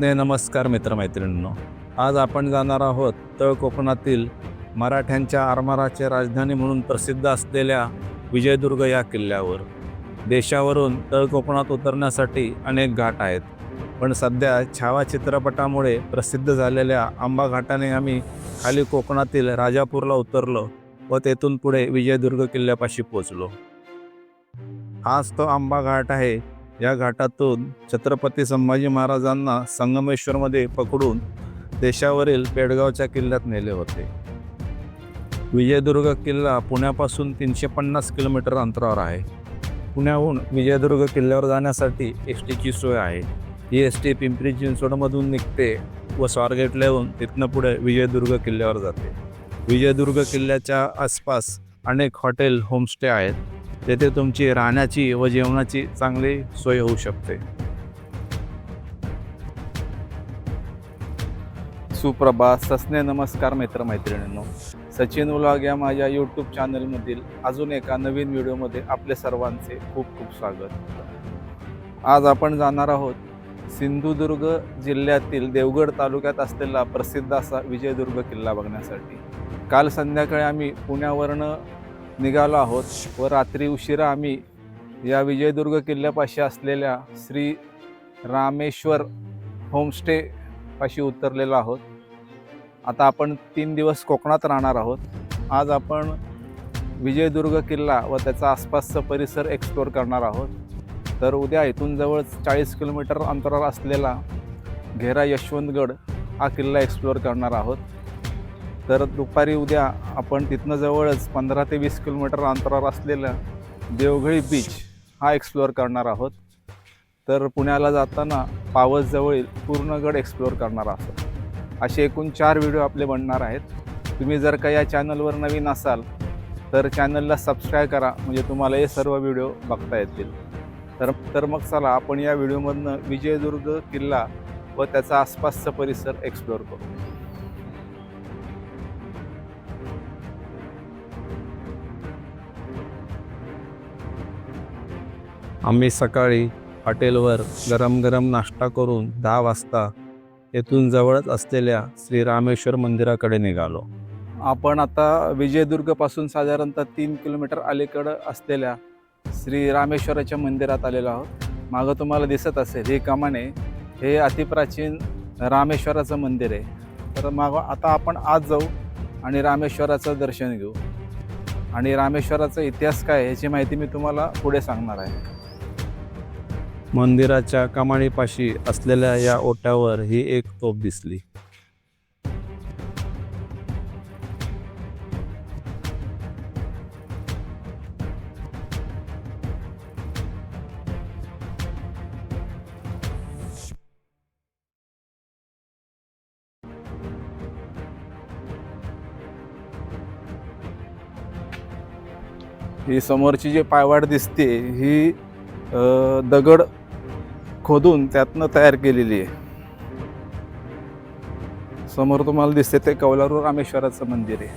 ने नमस्कार मित्रमैत्रिणींनो आज आपण जाणार आहोत तळ कोकणातील मराठ्यांच्या आरमाराचे राजधानी म्हणून प्रसिद्ध असलेल्या विजयदुर्ग या किल्ल्यावर. देशावरून तळ कोकणात उतरण्यासाठी अनेक घाट आहेत पण सध्या छावा चित्रपटामुळे प्रसिद्ध झालेल्या आंबा घाटाने आम्ही खाली कोकणातील राजापूरला उतरलो व तेथून पुढे विजयदुर्ग किल्ल्यापाशी पोचलो हाच तो आंबा घाट आहे या घाटातून छत्रपती संभाजी महाराजांना संगमेश्वरमध्ये पकडून देशावरील पेडगावच्या किल्ल्यात नेले होते. विजयदुर्ग किल्ला पुण्यापासून तीनशे पन्नास किलोमीटर अंतरावर आहे. पुण्याहून विजयदुर्ग किल्ल्यावर जाण्यासाठी एस टीची सोय आहे. ही एस टी पिंपरी चिंचवडमधून निघते व स्वारगेटला येऊन तिथनं पुढे विजयदुर्ग किल्ल्यावर जाते. विजयदुर्ग किल्ल्याच्या आसपास अनेक हॉटेल होमस्टे आहेत. तेथे तुमची राहण्याची व जेवणाची चांगली सोय होऊ शकते. सुप्रभा सस्ने नमस्कार मित्रमैत्रिणींनो. सचिन उलाग या माझ्या यूट्यूब चॅनलमधील अजून एका नवीन व्हिडिओमध्ये आपले सर्वांचे खूप खूप स्वागत. आज आपण जाणार आहोत सिंधुदुर्ग जिल्ह्यातील देवगड तालुक्यात असलेला प्रसिद्ध असा विजयदुर्ग किल्ला बघण्यासाठी. काल संध्याकाळी आम्ही पुण्यावरनं निघालो आहोत व रात्री उशिरा आम्ही या विजयदुर्ग किल्ल्यापाशी असलेल्या श्री रामेश्वर होमस्टे पाशी उतरलेलो आहोत. आता आपण तीन दिवस कोकणात राहणार आहोत. आज आपण विजयदुर्ग किल्ला व त्याचा आसपासचा परिसर एक्सप्लोअर करणार आहोत. तर उद्या इथून जवळ चाळीस किलोमीटर अंतरावर असलेला घेरा यशवंतगड हा किल्ला एक्सप्लोअर करणार आहोत. तर दुपारी उद्या आपण तिथनं जवळच पंधरा ते वीस किलोमीटर अंतरावर असलेलं देवघळी बीच हा एक्सप्लोअर करणार आहोत. तर पुण्याला जाताना पावसजवळील पूर्णगड एक्सप्लोअर करणार आहोत. असे एकूण चार व्हिडिओ आपले बनणार आहेत. तुम्ही जर का या चॅनलवर नवीन असाल तर चॅनलला सबस्क्राईब करा. म्हणजे तुम्हाला हे सर्व व्हिडिओ बघता येतील. तर तर मग चला आपण या व्हिडिओमधनं विजयदुर्ग किल्ला व त्याचा आसपासचा परिसर एक्सप्लोअर करू. आम्ही सकाळी हॉटेलवर गरम गरम नाश्ता करून दहा वाजता येथून जवळच असलेल्या श्री रामेश्वर मंदिराकडे निघालो. आपण आता विजयदुर्गपासून साधारणतः तीन किलोमीटर अलीकडं असलेल्या श्री रामेश्वराच्या मंदिरात आलेलो आहोत. मागं तुम्हाला दिसत असेल हे कमाने हे अतिप्राचीन रामेश्वराचं मंदिर आहे. तर मागं आता आपण आज जाऊ आणि रामेश्वराचं दर्शन घेऊ. आणि रामेश्वराचा इतिहास काय ह्याची माहिती मी तुम्हाला पुढे सांगणार आहे. मंदिराच्या कमाळीपाशी असलेल्या या ओट्यावर ही एक तोफ दिसली. ही समोरची जी पायवाट दिसते ही दगड खोदून त्यातनं तयार केलेली आहे. समोर तुम्हाला दिसते ते कौलारू रामेश्वराचं मंदिर आहे.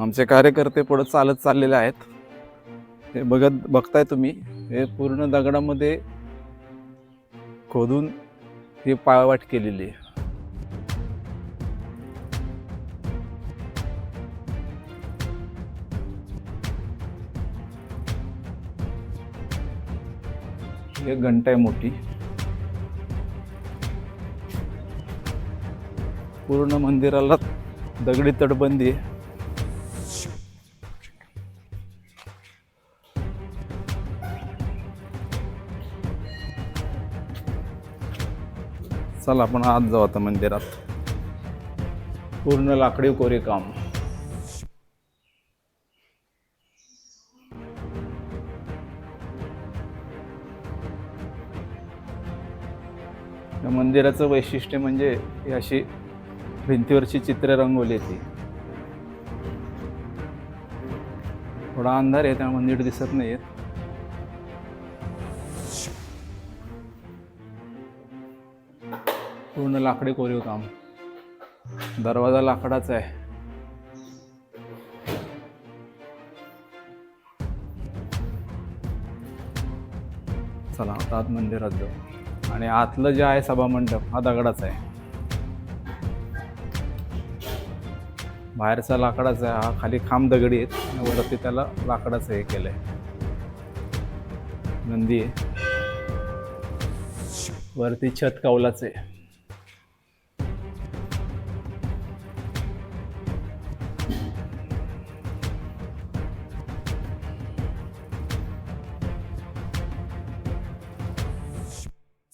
आमचे कार्यकर्ते पुढे चालत चाललेले आहेत. हे बघत बघताय तुम्ही हे पूर्ण दगडामध्ये खोदून ही पायवाट केलेली आहे. एक घंटा आहे मोठी. पूर्ण मंदिराला दगडी तटबंदी आहे. चला आपण आज जाऊ आता मंदिरात. पूर्ण लाकडी कोरीव काम मंदिराचं वैशिष्ट्य म्हणजे ही अशी भिंतीवरची चित्र रंगवली ती. थोडा अंधार आहे त्या मंदिर दिसत नाही पूर्ण लाकडी कोरीव काम. दरवाजा लाकडाचा आहे. चला आता आत मंदिरात जाऊ. आणि आतलं जे आहे सभामंडप हा दगडाचा आहे. बाहेरचा लाकडाचा आहे हा खाली खांब दगडी आहेत आणि वरती त्याला लाकडाचं हे केलंय. नंदी आहे. वरती छत कौलाचं आहे.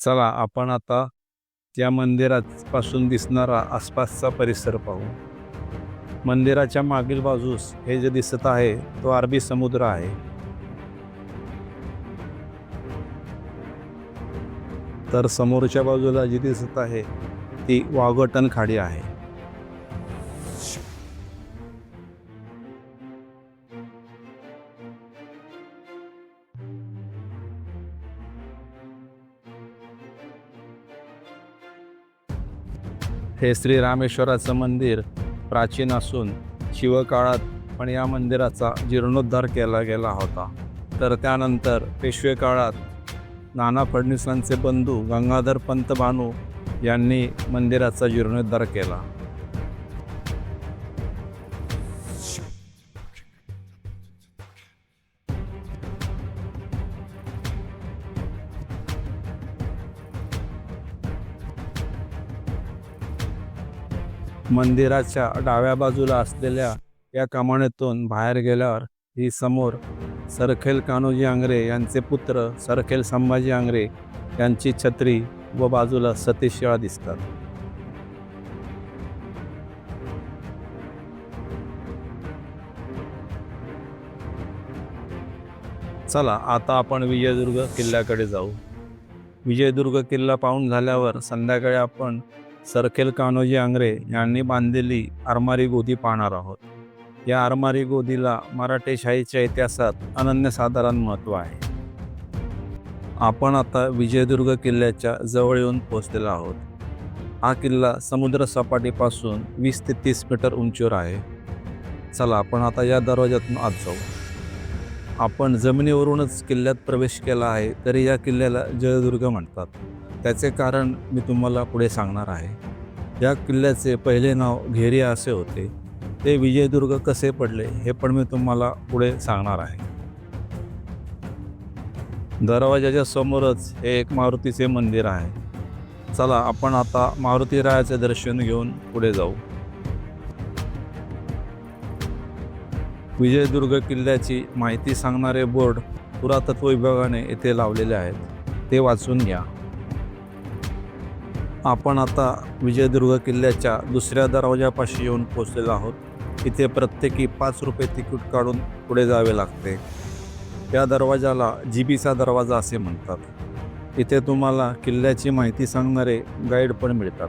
चला आपण आता त्या मंदिरापासून दिसणारा आसपासचा परिसर पाहू. मंदिराच्या मागील बाजूस हे जे दिसत आहे तो अरबी समुद्र आहे. तर समोरच्या बाजूला जी दिसत आहे ती वाघटन खाडी आहे. हे श्री रामेश्वराचं मंदिर प्राचीन असून शिवकाळात पण या मंदिराचा जीर्णोद्धार केला गेला होता. तर त्यानंतर पेशवे काळात नाना फडणवीसांचे बंधू गंगाधर पंत यांनी मंदिराचा जीर्णोद्धार केला. मंदिराच्या डाव्या बाजूला असलेल्या या कमानीतून बाहेर गेल्यावर ही समोर सरखेल कान्होजी आंग्रे यांचे पुत्र सरखेल संभाजी आंग्रे यांची छत्री व बाजूला सतीश शाळा दिसतात. चला आता आपण विजयदुर्ग किल्ल्याकडे जाऊ. विजयदुर्ग किल्ला पाहून झाल्यावर संध्याकाळी आपण सरखेल कान्होजी आंग्रे यांनी बांधलेली आरमारी गोदी पाहणार आहोत. या आरमारी गोदीला मराठेशाहीच्या इतिहासात अनन्यसाधारण महत्त्व आहे. आपण आता विजयदुर्ग किल्ल्याच्या जवळ येऊन पोहोचलेलो आहोत. हा किल्ला समुद्र सपाटीपासून वीस ते तीस मीटर उंचीवर आहे. चला आपण आता या दरवाज्यातून आत जाऊ. आपण जमिनीवरूनच किल्ल्यात प्रवेश केला आहे तरी या किल्ल्याला जयदुर्ग म्हणतात. त्याचे कारण मी तुम्हाला पुढे सांगणार आहे. या किल्ल्याचे पहिले नाव घेरिया असे होते. ते विजयदुर्ग कसे पडले हे पण मी तुम्हाला पुढे सांगणार आहे. दरवाजाच्या समोरच हे एक मारुतीचे मंदिर आहे. चला आपण आता मारुतीरायाचे दर्शन घेऊन पुढे जाऊ. विजयदुर्ग किल्ल्याची माहिती सांगणारे बोर्ड पुरातत्व विभागाने येथे लावलेले आहेत. ते वाचून घ्या. आपण आता विजयदुर्ग किल्ल्याच्या दुसऱ्या दरवाजापाशी येऊन पोचलेलो आहोत. इथे प्रत्येकी पाच रुपये तिकीट काढून पुढे जावे लागते. या दरवाजाला जीबीचा दरवाजा असे म्हणतात. इथे तुम्हाला किल्ल्याची माहिती सांगणारे गाईड पण मिळतात.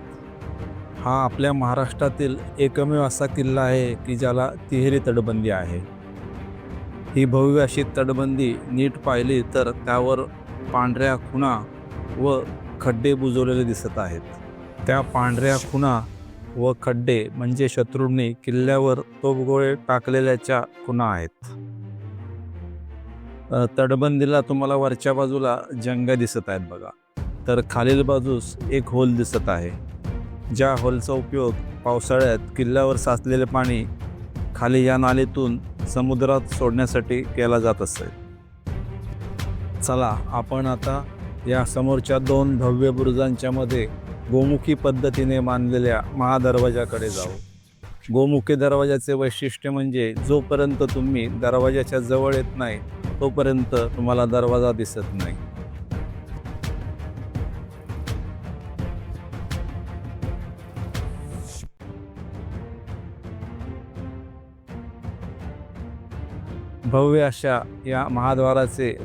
हा आपल्या महाराष्ट्रातील एकमेव असा किल्ला आहे की ज्याला तिहेरी तटबंदी आहे. ही भव्य अशी तटबंदी नीट पाहिली तर त्यावर पांढऱ्या खुणा व खड्डे बुजवलेले दिसत आहेत. त्या पांढऱ्या खुणा व खड्डे म्हणजे शत्रूंनी किल्ल्यावर तोफगोळे टाकलेल्याच्या खुणा आहेत. तटबंदीला तुम्हाला वरच्या बाजूला जंगा दिसत आहेत बघा. तर खालील बाजूस एक होल दिसत आहे. ज्या होलचा उपयोग पावसाळ्यात किल्ल्यावर साचलेले पाणी खाली या नालीतून समुद्रात सोडण्यासाठी केला जात असे. चला आपण आता या समोरच्या दोन भव्य बुरुजांच्या मध्ये गोमुखी पद्धतीने मानलेल्या महादरवाजाकडे जाऊ. गोमुखी दरवाजाचे वैशिष्ट्य म्हणजे जोपर्यंत तुम्ही दरवाजाच्या जवळ येत नाही तोपर्यंत तुम्हाला दरवाजा दिसत नाही. भव्य अशा या महाद्वाराचे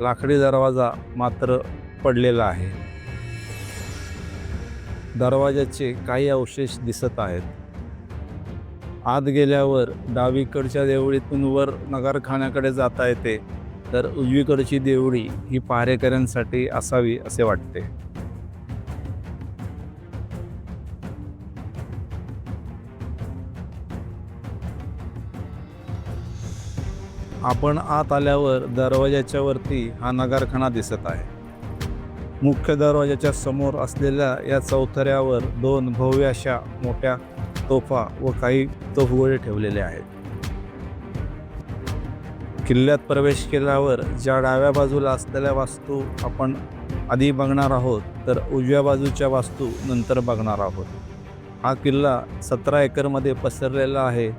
लाकडी दरवाजा मात्र पडलेला आहे. दरवाजाचे काही अवशेष दिसत आहेत. आत गेल्यावर डावीकडच्या देवळीतून वर नगरखान्याकडे जाता येते तर उजवीकडची देवळी ही पहारेकऱ्यांसाठी असावी असे वाटते. आपण आत आल्यावर दरवाजाच्या वरती हा नगारखाना दिसत आहे. मुख्य दरवाजाच्या समोर असलेल्या या चौथऱ्यावर दोन भव्य अशा मोठ्या तोफा व काही तोफगोळे ठेवलेले आहेत. किल्ल्यात प्रवेश केल्यावर ज्या डाव्या बाजूला असलेल्या वास्तू आपण आधी बघणार आहोत तर उजव्या बाजूच्या वास्तू नंतर बघणार आहोत. हा किल्ला सतरा एकरमध्ये पसरलेला आहे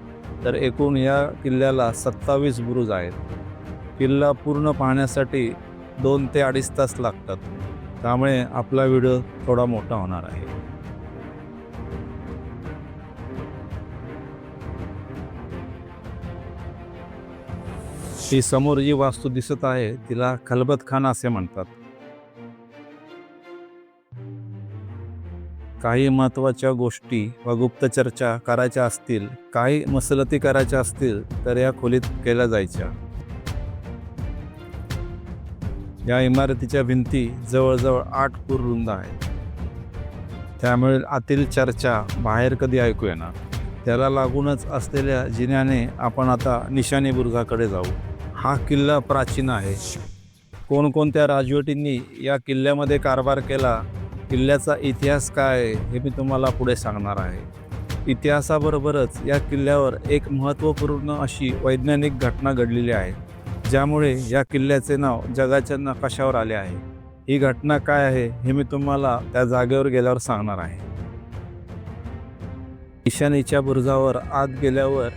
तर एकूण या किल्ल्याला सत्तावीस बुरुज आहेत. किल्ला पूर्ण पाहण्यासाठी दोन ते अडीच तास लागतात. त्यामुळे आपला व्हिडिओ थोडा मोठा होणार आहे. ही समोर जी वास्तू दिसत आहे तिला खलबत खाना असे म्हणतात. काही महत्त्वाच्या गोष्टी व गुप्तचर्चा करायच्या असतील काही मसलती करायच्या असतील तर या खोलीत केल्या जायच्या. या इमारतीच्या भिंती जवळजवळ आठ पूर रुंद आहेत. त्यामुळे आतील चर्चा बाहेर कधी ऐकू येणार? त्याला लागूनच असलेल्या जिन्याने आपण आता निशाणी बुर्गाकडे जाऊ. हा किल्ला प्राचीन आहे. कोणकोणत्या राजवटींनी या किल्ल्यामध्ये कारभार केला? किल्ल्याचा इतिहास काय आहे? हे मी तुम्हाला पुढे सांगणार आहे. इतिहासाबरोबरच या किल्ल्यावर एक महत्त्वपूर्ण अशी वैज्ञानिक घटना घडलेली आहे. ज्यामुळे या किल्ल्याचे नाव जगाच्या नकाशावर आले आहे. ही घटना काय आहे हे मी तुम्हाला त्या जागेवर गेल्यावर सांगणार आहे. ईशानीच्या बुरुजावर आत गेल्यावर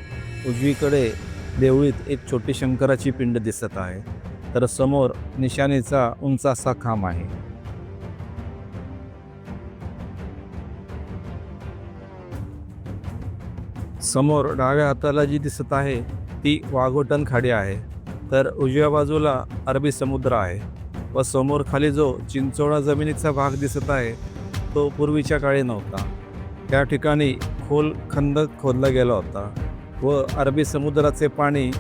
उजवीकडे देवळीत एक छोटी शंकराची पिंड दिसत आहे. तर समोर निशाणीचा उंच असा खांब आहे. समोर डाव्या हाताला जी दिसत आहे ती वाघोटन खाडी आहे. तर उजव्या बाजूला अरबी समुद्र आहे व समोर खाली जो चिंचोळा जमिनीचा भाग दिसत आहे तो पूर्वीच्या काळी नव्हता. त्या ठिकाणी खोल खंदक खोदला गेला होता व अरबी समुद्राचे पाणी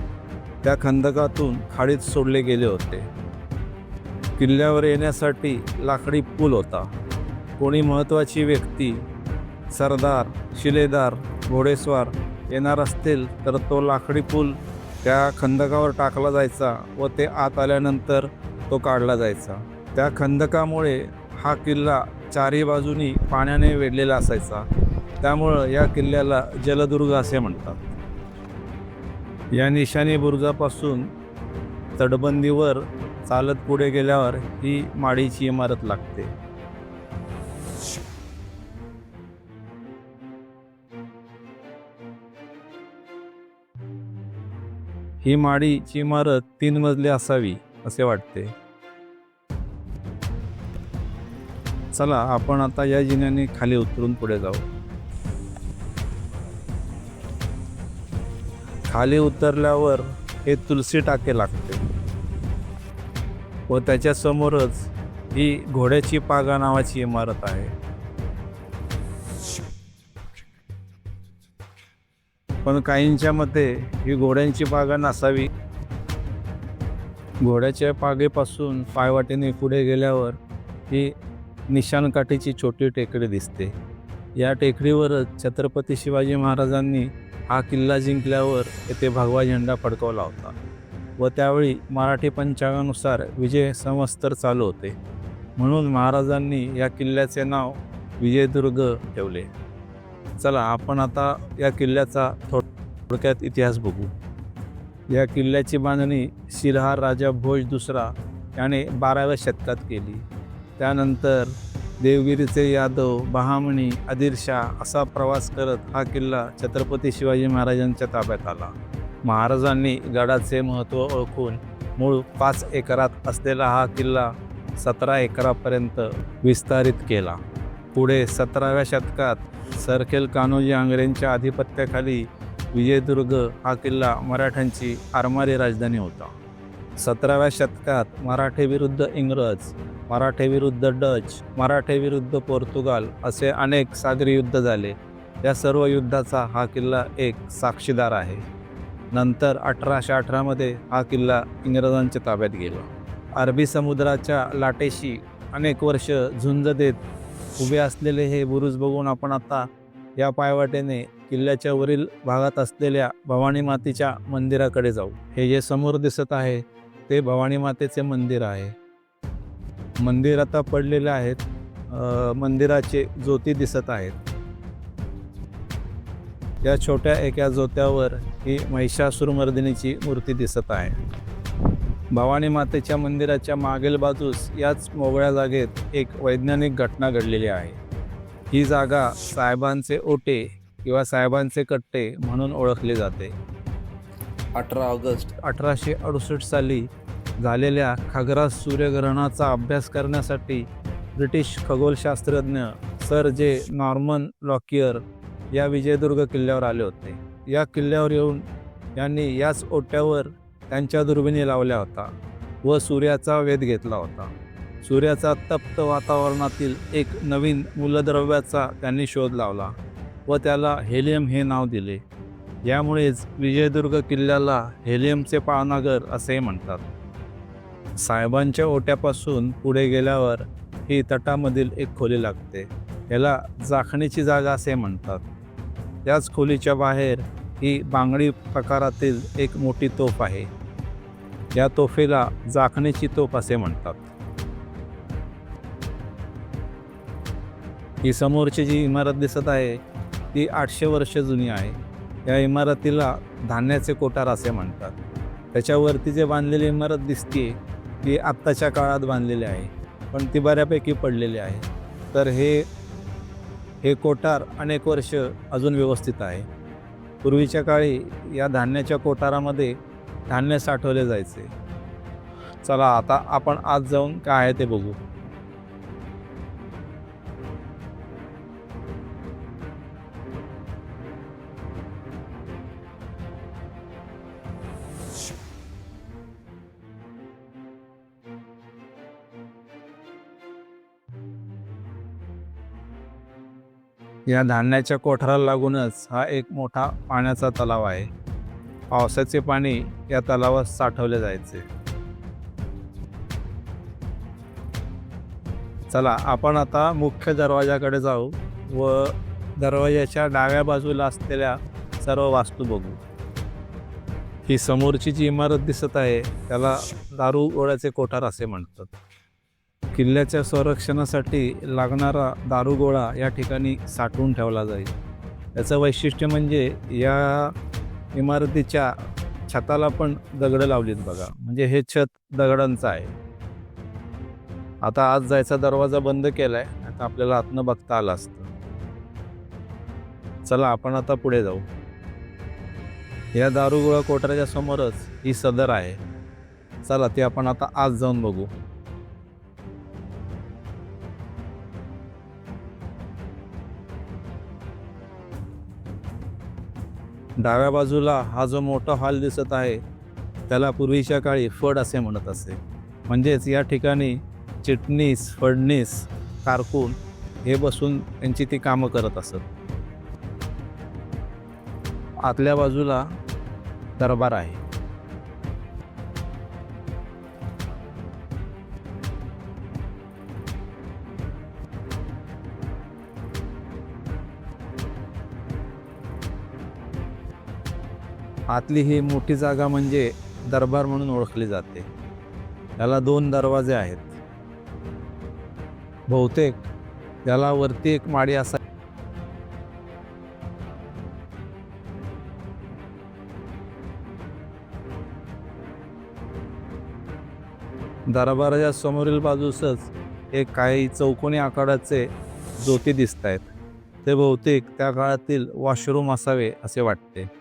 त्या खंदकातून खाडीत सोडले गेले होते. किल्ल्यावर येण्यासाठी लाकडी पूल होता. कोणी महत्त्वाची व्यक्ती सरदार शिलेदार घोडेस्वार येणार असतील तर तो लाकडी पूल त्या खंदकावर टाकला जायचा व ते आत आल्यानंतर तो काढला जायचा. त्या खंदकामुळे हा किल्ला चारही बाजूनी पाण्याने वेढलेला असायचा. त्यामुळं या किल्ल्याला जलदुर्ग असे म्हणतात. या निशाणी बुरुजापासून तटबंदीवर चालत पुढे गेल्यावर ही माडीची इमारत लागते. ही माडीची इमारत तीन मजली असावी असे वाटते. चला आपण आता या जिन्याने खाली उतरून पुढे जाऊ. खाली उतरल्यावर हे तुलसी टाके लागते. व त्याच्या समोरच ही घोड्याची पागा नावाची इमारत आहे. पण काहींच्या मते ही घोड्यांची बागा नसावी. घोड्याच्या पागेपासून पायवाटेने पुढे गेल्यावर ही निशाणकाठीची छोटी टेकडी दिसते. या टेकडीवरच छत्रपती शिवाजी महाराजांनी हा किल्ला जिंकल्यावर येथे भगवा झेंडा फडकवला होता व त्यावेळी मराठी पंचांगानुसार विजय संवत्सर चालू होते. म्हणून महाराजांनी या किल्ल्याचे नाव विजयदुर्ग ठेवले. चला आपण आता या किल्ल्याचा थोडक्यात इतिहास बघू. या किल्ल्याची बांधणी शिरहार राजा भोज दुसरा याने बाराव्या शतकात केली. त्यानंतर देवगिरीचे यादव बहामणी आदिलशाह असा प्रवास करत हा किल्ला छत्रपती शिवाजी महाराजांच्या ताब्यात आला. महाराजांनी गडाचे महत्त्व ओळखून मूळ पाच एकरात असलेला हा किल्ला सतरा एकरापर्यंत विस्तारित केला. पुढे सतराव्या शतकात सरखेल कान्होजी आंग्रेंच्या आधिपत्याखाली विजयदुर्ग हा किल्ला मराठ्यांची आरमारी राजधानी होता. सतराव्या शतकात मराठे विरुद्ध इंग्रज मराठे विरुद्ध डच मराठे विरुद्ध पोर्तुगाल असे अनेक सागरी युद्ध झाले. या सर्व युद्धाचा हा किल्ला एक साक्षीदार आहे. नंतर अठराशे अठरामध्ये हा किल्ला इंग्रजांच्या ताब्यात गेला. अरबी समुद्राच्या लाटेशी अनेक वर्ष झुंज देत उभे असलेले हे बुरुज बघून आपण आता या पायवाटेने किल्ल्याच्या वरील भागात असलेल्या भवानी मातेच्या मंदिराकडे जाऊ. हे जे समोर दिसत आहे ते भवानी मातेचे मंदिर आहे. मंदिर आता पडलेले आहेत. अ, मंदिराचे ज्योती दिसत आहेत. या छोट्या एका जोत्यावर ही महिषासुरमर्दिनीची मूर्ती दिसत आहे. भवानी मातेच्या मंदिराच्या मागील बाजूस याच मोगळ्या जागेत एक वैज्ञानिक घटना घडलेली आहे. ही जागा साहेबांचे ओटे किंवा साहेबांचे कट्टे म्हणून ओळखली जाते. अठरा ऑगस्ट. अठराशे अडुसष्ट साली झालेल्या खग्रास सूर्यग्रहणाचा अभ्यास करण्यासाठी ब्रिटिश खगोलशास्त्रज्ञ सर जे नॉर्मन लॉकियर या विजयदुर्ग किल्ल्यावर आले होते. या किल्ल्यावर येऊन यांनी याच ओट्यावर त्यांच्या दुर्बिणी लावल्या होता व सूर्याचा वेध घेतला होता. सूर्याचा तप्त वातावरणातील एक नवीन मूलद्रव्याचा त्यांनी शोध लावला व त्याला हेलियम हे नाव दिले. यामुळेच विजयदुर्ग किल्ल्याला हेलियमचे पाळनागर असेही म्हणतात. साहेबांच्या ओट्यापासून पुढे गेल्यावर ही तटामधील एक खोली लागते. याला जाखणीची जागा असे म्हणतात. त्याच खोलीच्या बाहेर ही बांगडी प्रकारातील एक मोठी तोफ आहे. या तोफेला जाखणीची तोफ असे म्हणतात. ही समोरची जी इमारत दिसत आहे ती आठशे वर्ष जुनी आहे. या इमारतीला धान्याचे कोठार असे म्हणतात. त्याच्यावरती जे बांधलेली इमारत दिसते ती आत्ताच्या काळात बांधलेली आहे पण ती बऱ्यापैकी पडलेली आहे. तर हे हे कोठार अनेक वर्ष अजून व्यवस्थित आहे. पूर्वीच्या काळी या धान्याच्या कोठारामध्ये धान्य साठवले जायचे. चला आता आपण आज जाऊन काय आहे ते बघू. या धान्याच्या कोठाराला लागूनच हा एक मोठा पाण्याचा तलाव आहे. पावसाचे पाणी या तलावात साठवले जायचे. चला आपण आता मुख्य दरवाजाकडे जाऊ व दरवाजाच्या डाव्या बाजूला असलेल्या सर्व वास्तू बघू. ही समोरची जी इमारत दिसत आहे त्याला दारू गोळ्याचे कोठार असे म्हणतात. किल्ल्याच्या संरक्षणासाठी लागणारा दारुगोळा या ठिकाणी साठवून ठेवला जाईल. याचं वैशिष्ट्य म्हणजे या इमारतीच्या छताला पण दगडं लावलीत बघा. म्हणजे हे छत दगडांचं आहे. आता आज जायचा दरवाजा बंद केलाय. आता आपल्याला आतनं बघता आलं असतं. चला आपण आता पुढे जाऊ. या दारुगोळा कोठाराच्या समोरच ही सदर आहे. चला ती आपण आता आज जाऊन बघू. डाव्या बाजूला हा जो मोठा हॉल दिसत आहे त्याला पूर्वीच्या काळी फड असे म्हणत असे. म्हणजेच या ठिकाणी चिटणीस फडणीस कारकून हे बसून त्यांची ती कामं करत असत. आतल्या बाजूला दरबार आहे. आतली ही मोठी जागा म्हणजे दरबार म्हणून ओळखली जाते. याला दोन दरवाजे आहेत. बहुतेक याला वरती एक माडी असा दरबाराच्या समोरील बाजूसच एक काही चौकोनी आकाराचे ज्योती दिसत आहेत ते बहुतेक त्या काळातील वॉशरूम असावे असे वाटते.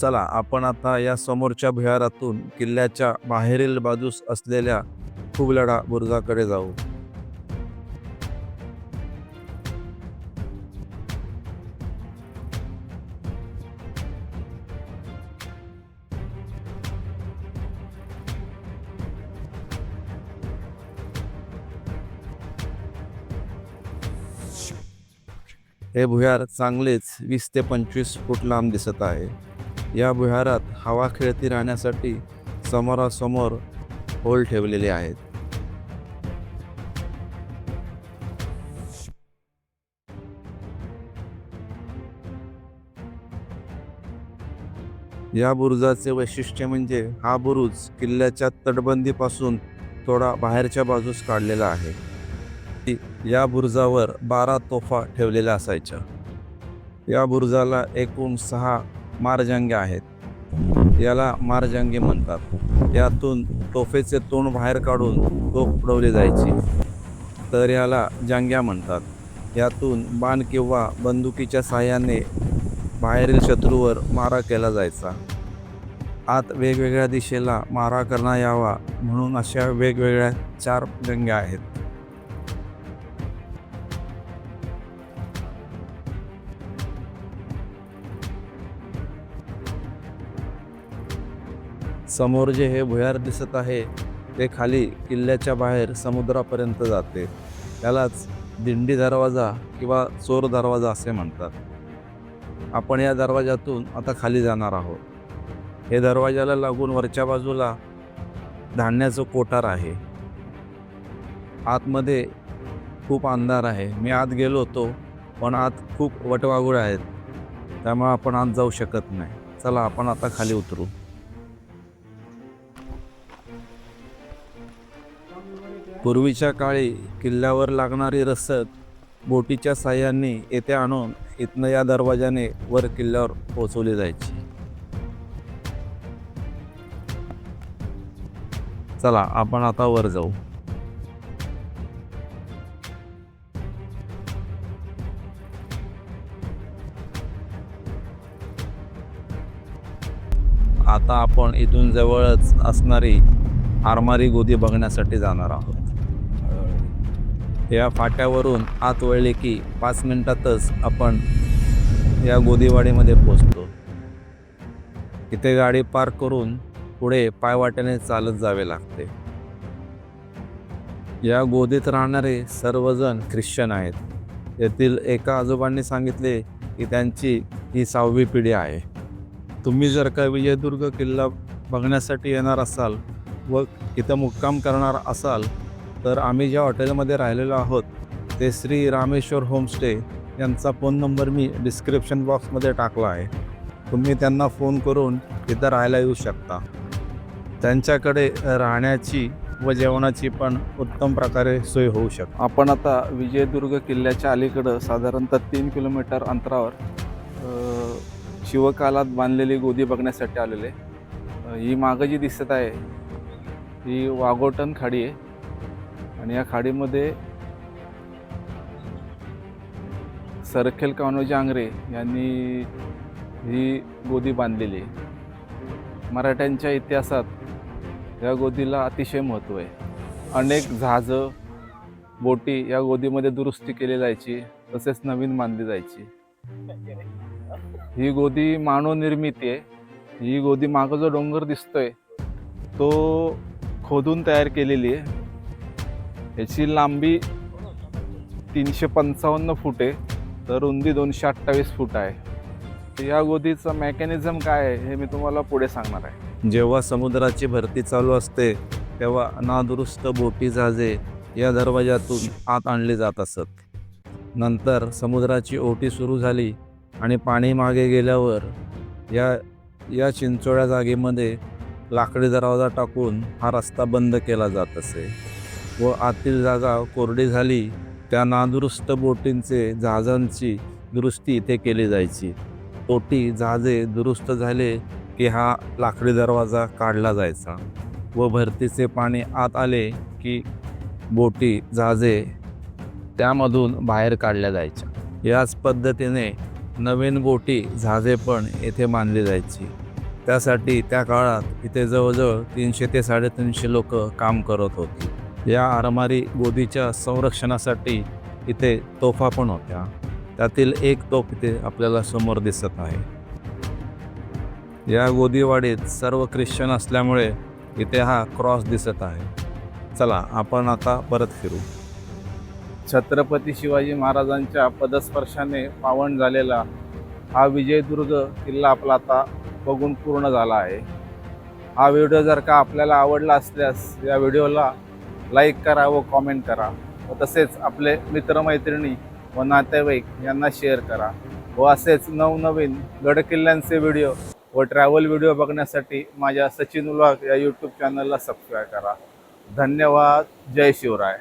चला आपण आता या समोरच्या भुयारातून किल्ल्याच्या बाहेरील बाजूस असलेल्या खुबलडा बुरुजाकडे जाऊ. हे भुयार चांगलेच वीस ते पंचवीस फूट लांब दिसत आहे. या विहारात हवा खेळती राहण्यासाठी समोरासमोर होल ठेवलेले आहेत. या बुरुजाचे वैशिष्ट्य म्हणजे हा बुरुज किल्ल्याच्या तटबंदीपासून थोडा बाहेरच्या बाजूस काढलेला आहे. या बुरुजावर बारा तोफा ठेवलेल्या असायच्या. या बुरुजाला एकूण सहा मारजंगे आहेत. याला मारजंगे म्हणतात. यातून तोफेचे तोंड बाहेर काढून तोफ उडवली जायची. तर याला जांग्या म्हणतात. यातून बाण किंवा बंदुकीच्या साहाय्याने बाहेरील शत्रूवर मारा केला जायचा. आत वेगवेगळ्या दिशेला मारा करता यावा म्हणून अशा वेगवेगळ्या चार जंग्या आहेत. समोर जे हे भुयार दिसत आहे ते खाली किल्ल्याच्या बाहेर समुद्रापर्यंत जाते. त्यालाच दिंडी दरवाजा किंवा चोर दरवाजा असे म्हणतात. आपण या दरवाजातून आता खाली जाणार आहोत. हे दरवाजाला लागून वरच्या बाजूला धान्याचं कोठार आहे. आतमध्ये खूप अंधार आहे. मी आत गेलो होतो पण आत खूप वटवागुळ आहेत. त्यामुळे आपण आत जाऊ शकत नाही. चला आपण आता खाली उतरू. पूर्वीच्या काळी किल्ल्यावर लागणारी रसद बोटीच्या साह्याने येथे आणून इथनं या दरवाजाने वर किल्ल्यावर पोहोचवली जायची. चला आपण आता वर जाऊ. आता आपण इथून जवळच असणारी आरमारी गोदी बघण्यासाठी जाणार आहोत. या फाट्यावरून आत वळले की पाच मिनिटातच आपण या गोदीवाडीमध्ये पोचतो इथे गाडी पार्क करून पुढे पायवाट्याने चालत जावे लागते. या गोदीत राहणारे सर्वजण ख्रिश्चन आहेत. येथील एका आजोबांनी सांगितले की त्यांची ही सहावी पिढी आहे. तुम्ही जर का विजयदुर्ग किल्ला बघण्यासाठी येणार असाल व इथं मुक्काम करणार असाल तर आम्ही ज्या हॉटेलमध्ये राहिलेलो आहोत ते श्री रामेश्वर होमस्टे यांचा फोन नंबर मी डिस्क्रिप्शन बॉक्समध्ये टाकला आहे. तुम्ही त्यांना फोन करून इथं राहायला येऊ शकता. त्यांच्याकडे राहण्याची व जेवणाची पण उत्तम प्रकारे सोय होऊ शकते. आपण आता विजयदुर्ग किल्ल्याच्या अलीकडं साधारणतः तीन किलोमीटर अंतरावर शिवकालात बांधलेली गोदी बघण्यासाठी आलेले ही मागं जी दिसत आहे ही वाघोटन खाडी आहे. आणि या खाडीमध्ये सरखेल कान्होजी आंग्रे यांनी ही गोदी बांधलेली आहे. मराठ्यांच्या इतिहासात या गोदीला अतिशय महत्त्व आहे. अनेक जहाजं बोटी या गोदीमध्ये दुरुस्ती केली जायची तसेच नवीन बांधली जायची. ही गोदी मानवनिर्मिती आहे. ही गोदी मागं जो डोंगर दिसतोय तो खोदून तयार केलेली आहे. याची लांबी तीनशे पंचावन्न फूट आहे. तर रुंदी दोनशे अठ्ठावीस फूट आहे. तर या गोदीचं मेकॅनिझम काय आहे हे मी तुम्हाला पुढे सांगणार आहे. जेव्हा समुद्राची भरती चालू असते तेव्हा नादुरुस्त बोटी जहाजे या दरवाजातून आत आणली जात असत. नंतर समुद्राची ओटी सुरू झाली आणि पाणी मागे गेल्यावर या या चिंचोळ्या जागेमध्ये लाकडी दरवाजा टाकून हा रस्ता बंद केला जात असे. व आतील जागा कोरडी झाली त्या नादुरुस्त बोटींचे जहाजांची दुरुस्ती इथे केली जायची. बोटी जहाजे दुरुस्त झाले की हा लाकडी दरवाजा काढला जायचा व भरतीचे पाणी आत आले की बोटी जहाजे त्यामधून बाहेर काढल्या जायच्या. याच पद्धतीने नवीन बोटी जहाजे पण येथे बांधली जायची. त्यासाठी त्या काळात इथे जवळजवळ तीनशे ते साडेतीनशे लोक काम करत होती. या आरमारी गोदीच्या संरक्षणासाठी इथे तोफा पण होत्या. त्यातील एक तोफ इथे आपल्याला समोर दिसत आहे. या गोदीवाडीत सर्व ख्रिश्चन असल्यामुळे इथे हा क्रॉस दिसत आहे. चला आपण आता परत फिरू. छत्रपती शिवाजी महाराजांच्या पदस्पर्शाने पावन झालेला हा विजयदुर्ग किल्ला आपला आता बघून पूर्ण झाला आहे. हा व्हिडिओ जर का आपल्याला आवडला असल्यास या व्हिडिओला लाईक करा व कॉमेंट करा. व तसेच आपले मित्रमैत्रिणी व नातेवाईक यांना शेअर करा. व असेच नवनवीन गडकिल्ल्यांचे व्हिडिओ व ट्रॅव्हल व्हिडिओ बघण्यासाठी माझ्या सचिन उलाग या यूट्यूब चॅनलला सबस्क्राईब करा. धन्यवाद. जय शिवराय.